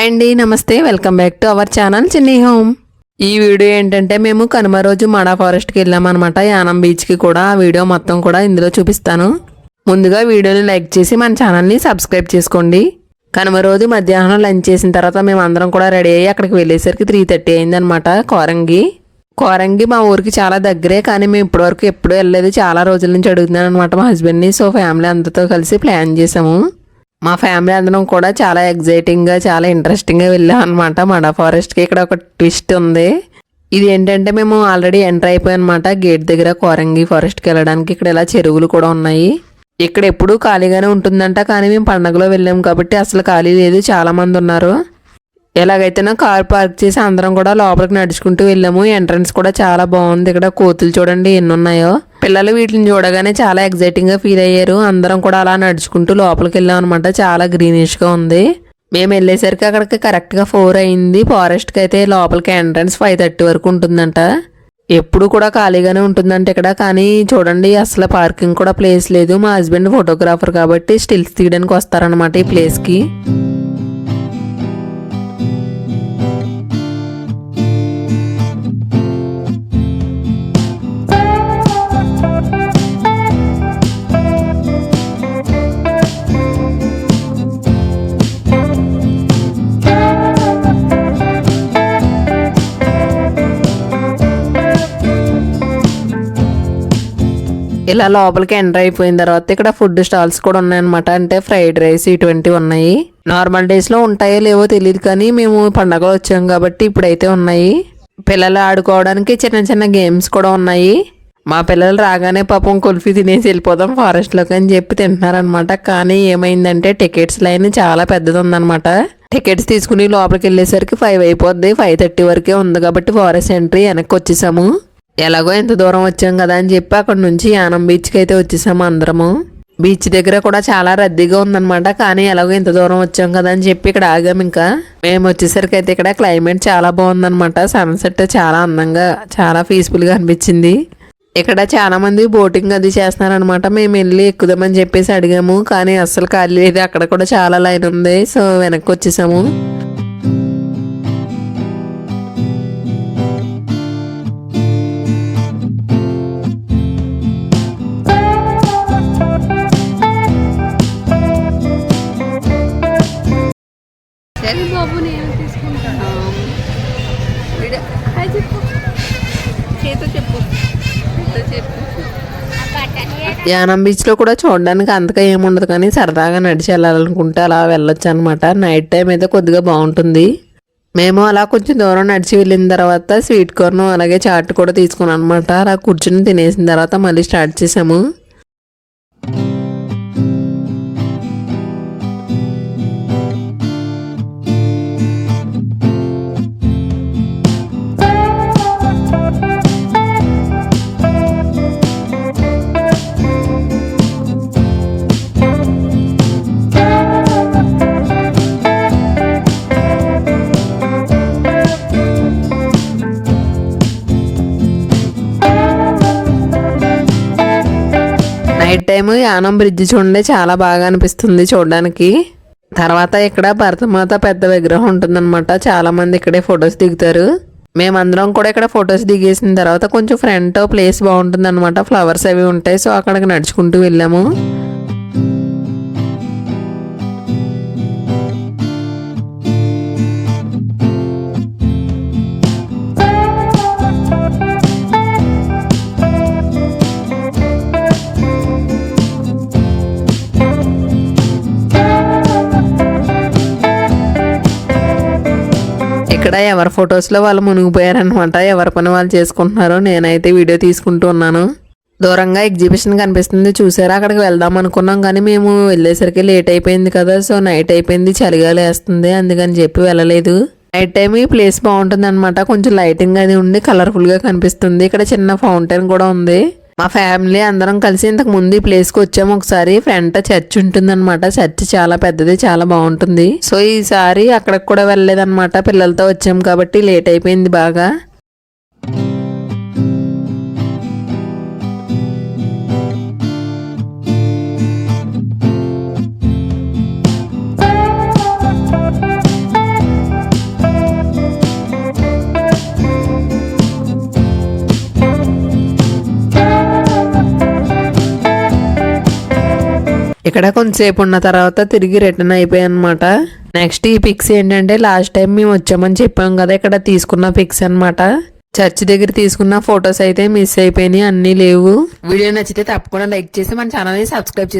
Hi అండి నమస్తే welcome back to our channel Chinni home. ఈ వీడియో ఏంటంటే మేము కనుమ రోజు మాడా ఫారెస్ట్కి వెళ్ళామన్నమాట యానం బీచ్కి కూడా. ఆ వీడియో మొత్తం కూడా ఇందులో చూపిస్తాను. ముందుగా వీడియోని లైక్ చేసి మన ఛానల్ని సబ్స్క్రైబ్ చేసుకోండి. కనుమ రోజు మధ్యాహ్నం లంచ్ చేసిన తర్వాత మేము అందరం కూడా రెడీ అయ్యి అక్కడికి వెళ్ళేసరికి త్రీ థర్టీ అయిందనమాట కోరంగి. కోరంగి మా ఊరికి చాలా దగ్గరే కానీ మేము ఇప్పటివరకు ఎప్పుడూ వెళ్ళలేదు. చాలా రోజుల నుంచి అడుగుతున్నాను అనమాట మా హస్బెండ్ని సో ఫ్యామిలీ అందరితో కలిసి ప్లాన్ చేసాము. మా ఫ్యామిలీ అందరం కూడా చాలా ఎగ్జైటింగ్గా చాలా ఇంట్రెస్టింగ్గా వెళ్ళాం అనమాట మడ ఫారెస్ట్కి ఇక్కడ ఒక ట్విస్ట్ ఉంది. ఇది ఏంటంటే మేము ఆల్రెడీ ఎంటర్ అయిపోయాం అనమాట గేట్ దగ్గర కోరంగి ఫారెస్ట్కి వెళ్ళడానికి. ఇక్కడ ఇలా చెరువులు కూడా ఉన్నాయి. ఇక్కడ ఎప్పుడూ ఖాళీగానే ఉంటుందంట కానీ మేము పండగలో వెళ్ళాం కాబట్టి అసలు ఖాళీ లేదు. చాలామంది ఉన్నారు. ఎలాగైతేనో కార్ పార్క్ చేసి అందరం కూడా లోపలికి నడుచుకుంటూ వెళ్ళాము. ఎంట్రన్స్ కూడా చాలా బాగుంది. ఇక్కడ కోతులు చూడండి ఎన్ని ఉన్నాయో. పిల్లలు వీటిని చూడగానే చాలా ఎగ్జైటింగ్గా ఫీల్ అయ్యారు. అందరం కూడా అలా నడుచుకుంటూ లోపలికి వెళ్ళాం అనమాట చాలా గ్రీనిష్గా ఉంది. మేము వెళ్ళేసరికి అక్కడికి కరెక్ట్గా ఫోర్ అయింది. ఫారెస్ట్కి అయితే లోపలికి ఎంట్రన్స్ ఫైవ్ థర్టీ వరకు ఉంటుందంట. ఎప్పుడు కూడా ఖాళీగానే ఉంటుందంట ఇక్కడ. కానీ చూడండి అసలు పార్కింగ్ కూడా ప్లేస్ లేదు. మా హస్బెండ్ ఫోటోగ్రాఫర్ కాబట్టి స్టిల్స్ తీయడానికి వస్తారనమాట ఈ ప్లేస్కి ఇలా లోపలికి ఎంటర్ అయిపోయిన తర్వాత ఇక్కడ ఫుడ్ స్టాల్స్ కూడా ఉన్నాయన్నమాట. అంటే ఫ్రైడ్ రైస్ ఇటువంటివి ఉన్నాయి. నార్మల్ డేస్లో ఉంటాయో లేవో తెలియదు కానీ మేము పండగలు వచ్చాం కాబట్టి ఇప్పుడైతే ఉన్నాయి. పిల్లలు ఆడుకోవడానికి చిన్న చిన్న గేమ్స్ కూడా ఉన్నాయి. మా పిల్లలు రాగానే పాపం కుల్ఫీ తినేసి వెళ్ళిపోదాం ఫారెస్ట్లోకి అని చెప్పి తింటున్నారనమాట కానీ ఏమైందంటే టికెట్స్ లైన్ చాలా పెద్దది ఉందన్నమాట టికెట్స్ తీసుకుని లోపలికి వెళ్ళేసరికి ఫైవ్ అయిపోద్ది. ఫైవ్ థర్టీ వరకే ఉంది కాబట్టి ఫారెస్ట్ ఎంట్రీ వెనక్కి వచ్చేసాము. ఎలాగో ఇంత దూరం వచ్చాం కదా అని చెప్పి అక్కడ నుంచి యానం బీచ్కి అయితే వచ్చేసాము అందరము. బీచ్ దగ్గర కూడా చాలా రద్దీగా ఉందన్నమాట కానీ ఎలాగో ఇంత దూరం వచ్చాం కదా అని చెప్పి ఇక్కడ ఆగాం ఇంకా. మేము వచ్చేసరికి అయితే ఇక్కడ క్లైమేట్ చాలా బాగుందన్నమాట సన్సెట్ చాలా అందంగా చాలా పీస్ఫుల్గా అనిపించింది. ఇక్కడ చాలా మంది బోటింగ్ అది చేస్తున్నారనమాట మేము వెళ్ళి ఎక్కుదామని చెప్పేసి అడిగాము కానీ అస్సలు ఖాళీ లేదు అక్కడ కూడా చాలా లైన్ ఉంది సో వెనక్కి వచ్చేసాము. బాబు నేను తీసుకుంటాను. చెప్పు. చేతో చెప్పు. చేతో చెప్పు. యానం బీచ్లో కూడా చూడడానికి అంతగా ఏముండదు కానీ సరదాగా నడిచి వెళ్ళాలనుకుంటే అలా వెళ్ళొచ్చు అనమాట నైట్ టైం అయితే కొద్దిగా బాగుంటుంది. మేము అలా కొంచెం దూరం నడిచి వెళ్ళిన తర్వాత స్వీట్ కార్న్ అలాగే చాట్ కూడా తీసుకున్నాం అనమాట అలా కూర్చుని తినేసిన తర్వాత మళ్ళీ స్టార్ట్ చేసాము. నైట్ యానం బ్రిడ్జ్ చూడండి చాలా బాగా అనిపిస్తుంది చూడడానికి. తర్వాత ఇక్కడ భరతమాత పెద్ద విగ్రహం ఉంటుందన్నమాట. చాలా మంది ఇక్కడే ఫొటోస్ దిగుతారు. మేమందరం కూడా ఇక్కడ ఫొటోస్ దిగేసిన తర్వాత కొంచెం ఫ్రంట్ ప్లేస్ బాగుంటుంది అనమాట ఫ్లవర్స్ అవి ఉంటాయి సో అక్కడికి నడుచుకుంటూ వెళ్ళాము. ఇక్కడ ఎవరి ఫొటోస్లో వాళ్ళు మునిగిపోయారనమాట ఎవరి పని వాళ్ళు చేసుకుంటున్నారు నేనైతే వీడియో తీసుకుంటూ ఉన్నాను. దూరంగా ఎగ్జిబిషన్ కనిపిస్తుంది. చూసారా? అక్కడికి వెళ్దాం అనుకున్నాం కానీ మేము వెళ్ళేసరికి లేట్ అయిపోయింది కదా. సో నైట్ అయిపోయింది. చలిగా లేస్తుంది. అందుకని చెప్పి వెళ్ళలేదు. నైట్ టైం ఈ ప్లేస్ బాగుంటుంది అనమాట కొంచెం లైటింగ్ అది ఉండి కలర్ఫుల్గా కనిపిస్తుంది. ఇక్కడ చిన్న ఫౌంటైన్ కూడా ఉంది. మా ఫ్యామిలీ అందరం కలిసి ఇంతకు ముందు ఈ ప్లేస్కి వచ్చాము. ఒకసారి ఫ్రంట్ చర్చ్ ఉంటుందన్నమాట. చర్చ్ చాలా పెద్దది చాలా బాగుంటుంది. సో ఈసారి అక్కడికి కూడా వెళ్ళలేదన్నమాట. పిల్లలతో వచ్చాము కాబట్టి లేట్ అయిపోయింది బాగా. ఇక్కడ కొంతసేపు ఉన్న తర్వాత తిరిగి రిటర్న్ అయిపోయాయి అనమాట నెక్స్ట్ ఈ పిక్స్ ఏంటంటే లాస్ట్ టైం మేము వచ్చామని చెప్పాం కదా ఇక్కడ తీసుకున్న పిక్స్ అన్నమాట. చర్చ్ దగ్గర తీసుకున్న ఫొటోస్ అయితే మిస్ అయిపోయినాయి అన్నీ లేవు. వీడియో నచ్చితే తప్పకుండా లైక్ చేసి మన ఛానల్ని సబ్స్క్రైబ్ చేసి